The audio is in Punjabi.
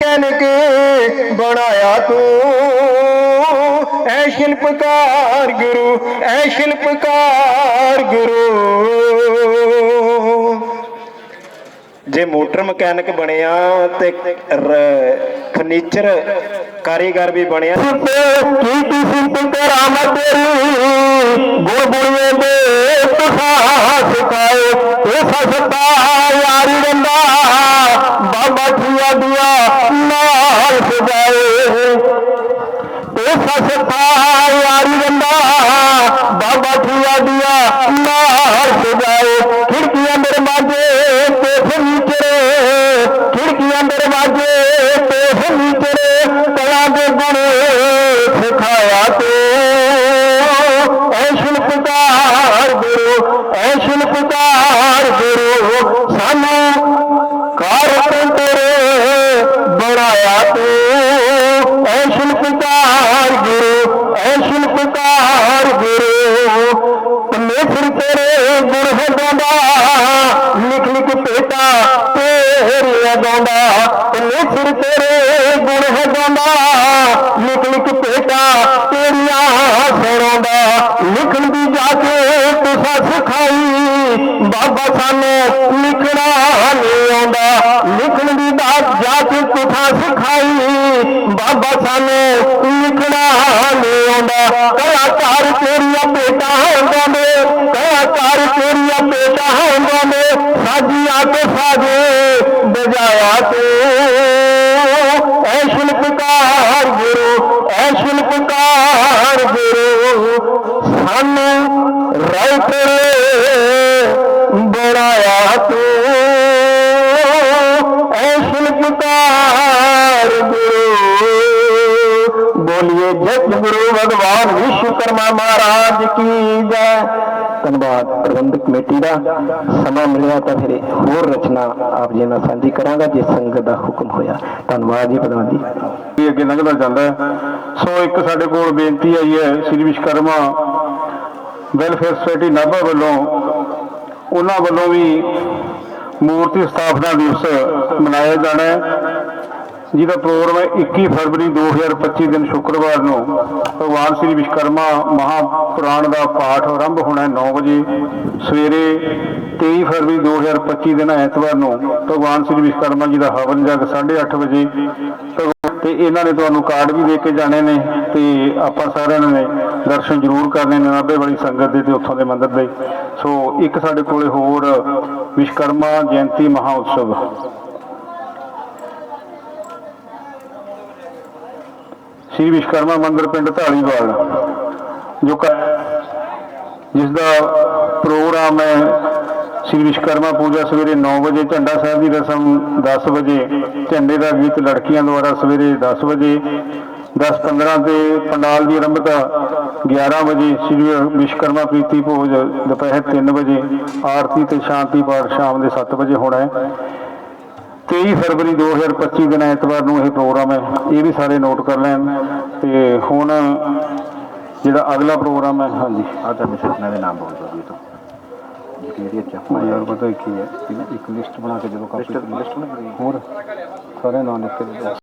ਕਹਿਨ ਕੇ ਬਣਾਇਆ ਤੂੰ। ਐ ਸ਼ਿਲਪਕਾਰ ਗੁਰੂ ਐ ਸ਼ਿਲਪਕਾਰ ਗੁਰੂ। ਜੇ ਮੋਟਰ ਮਕੈਨਿਕ ਬਣਿਆ ਤੇ ਫਰਨੀਚਰ ਕਾਰੀਗਰ ਵੀ ਬਣਿਆ। ਕੀ ਕੀ ਸਿੰਤ ਕਰਾਮਤ ਤੇਰੀ ਗੁਰੂ بابا سان لکڻ لکڻ جي سکائي بابا سان لکڻ ڪيا چاري چوريان پيٽا آيا چاري چوريا پيٽا آجيا ته ساڄي بجايا ته ਬੋਲੀਏ ਗੁਰੂ ਭਗਵਾਨ ਵਿਸ਼ਵਕਰਮਾ ਮਹਾਰਾਜ ਕੀ ਜੈ। ਧੰਨਵਾਦ, ਪ੍ਰਬੰਧਕ ਕਮੇਟੀ ਦਾ। ਸਮਾਂ ਮਿਲਿਆ ਤਾਂ ਫਿਰ ਹੋਰ ਰਚਨਾ ਆਪ ਜੀ ਨਾਲ ਸਾਂਝੀ ਕਰਾਂਗਾ, ਜੇ ਸੰਗਤ ਦਾ ਹੁਕਮ ਹੋਇਆ। ਧੰਨਵਾਦ ਜੀ ਪ੍ਰਧਾਨ ਜੀ। ਇਹ ਅੱਗੇ ਲੰਘਦਾ ਜਾਂਦਾ ਸੋ ਇੱਕ ਸਾਡੇ ਕੋਲ ਬੇਨਤੀ ਆਈ ਹੈ, ਸ੍ਰੀ ਵਿਸ਼ਕਰਮਾ ਵੈਲਫੇਅਰ ਸੁਸਾਇਟੀ ਨਾਭਾ ਵੱਲੋਂ, ਉਹਨਾਂ ਵੱਲੋਂ ਵੀ ਮੂਰਤੀ ਸਥਾਪਨਾ ਦਿਵਸ ਮਨਾਇਆ ਜਾਣਾ ਹੈ। ਜਿਹਦਾ ਪ੍ਰੋਗਰਾਮ ਹੈ 21 ਫਰਵਰੀ 2025 ਦਿਨ ਸ਼ੁੱਕਰਵਾਰ ਨੂੰ। ਭਗਵਾਨ ਸ੍ਰੀ ਵਿਸ਼ਕਰਮਾ ਮਹਾਪੁਰਾਣ ਦਾ ਪਾਠ ਆਰੰਭ ਹੋਣਾ ਹੈ 9 ਵਜੇ। ਸਵੇਰੇ 23 ਫਰਵਰੀ 2025 ਦਿਨ ਐਤਵਾਰ ਨੂੰ ਭਗਵਾਨ ਸ੍ਰੀ ਵਿਸ਼ਕਰਮਾ ਜੀ ਦਾ ਹਵਨ ਜਗ 8:30 ਵਜੇ। ਭਗਵਾਨ- ਤੇ ਇਹਨਾਂ ਨੇ ਤੁਹਾਨੂੰ ਕਾਰਡ ਵੀ ਦੇ ਕੇ ਜਾਣੇ ਨੇ ਤੇ ਆਪਾਂ ਸਾਰਿਆਂ ਨੇ ਦਰਸ਼ਨ ਜ਼ਰੂਰ ਕਰਨੇ ਨੇ ਨਾਭੇ ਵਾਲੀ ਸੰਗਤ ਦੇ ਤੇ ਉੱਥੋਂ ਦੇ ਮੰਦਿਰ ਦੇ। ਸੋ ਇੱਕ ਸਾਡੇ ਕੋਲੇ ਹੋਰ ਵਿਸ਼ਕਰਮਾ ਜਯੰਤੀ ਮਹਾ ਸ੍ਰੀ ਵਿਸ਼ਕਰਮਾ ਮੰਦਿਰ ਪਿੰਡ ਢਾਲੀਵਾਲ ਜੋ ਕ- ਜਿਸ ਦਾ ਪ੍ਰੋਗਰਾਮ ਹੈ ਸ੍ਰੀ ਵਿਸ਼ਕਰਮਾ ਪੂਜਾ ਸਵੇਰੇ 9 ਵਜੇ, ਝੰਡਾ ਸਾਹਿਬ ਦੀ ਰਸਮ 10 ਵਜੇ, ਝੰਡੇ ਦਾ ਗੀਤ ਲੜਕੀਆਂ ਦੁਆਰਾ ਸਵੇਰੇ 10 ਵਜੇ 10:15 ਤੇ ਪੰਡਾਲ ਦੀ ਆਰੰਭਤਾ 11 ਵਜੇ, ਸ੍ਰੀ ਵਿਸ਼ਕਰਮਾ ਪ੍ਰੀਤੀ ਭੋਜ ਦੁਪਹਿਰ 3 ਵਜੇ, ਆਰਤੀ ਤੇ ਸ਼ਾਂਤੀ ਪਾਠ ਸ਼ਾਮ ਦੇ 7 ਵਜੇ ਹੋਣਾ ਹੈ। 23 ਫਰਵਰੀ 2025 ਦਿਨ ਐਤਵਾਰ ਨੂੰ ਇਹ ਪ੍ਰੋਗਰਾਮ ਹੈ ਇਹ ਵੀ ਸਾਰੇ ਨੋਟ ਕਰ ਲੈਣ। ਤੇ ਹੁਣ ਜਿਹੜਾ ਅਗਲਾ ਪ੍ਰੋਗਰਾਮ ਹੈ ਹਾਂਜੀ। ਆ ਤਾਂ ਮਿਸਟਰਾਂ ਦੇ ਨਾਮ ਬੋਲ ਦਿਓ ਜੀ ਤੋਂ। ਜਿਹੜੀ ਉਹ ਯਾਰ ਪਤਾ ਕੀ ਹੈ ਇੱਕ ਲਿਸਟ ਬਣਾ ਕੇ ਜਦੋਂ ਕਾਪੀ ਲਿਸਟ ਬਣਾ ਹੋਰ ਸਾਰੇ ਨਾਮ ਲਿਖ ਕੇ।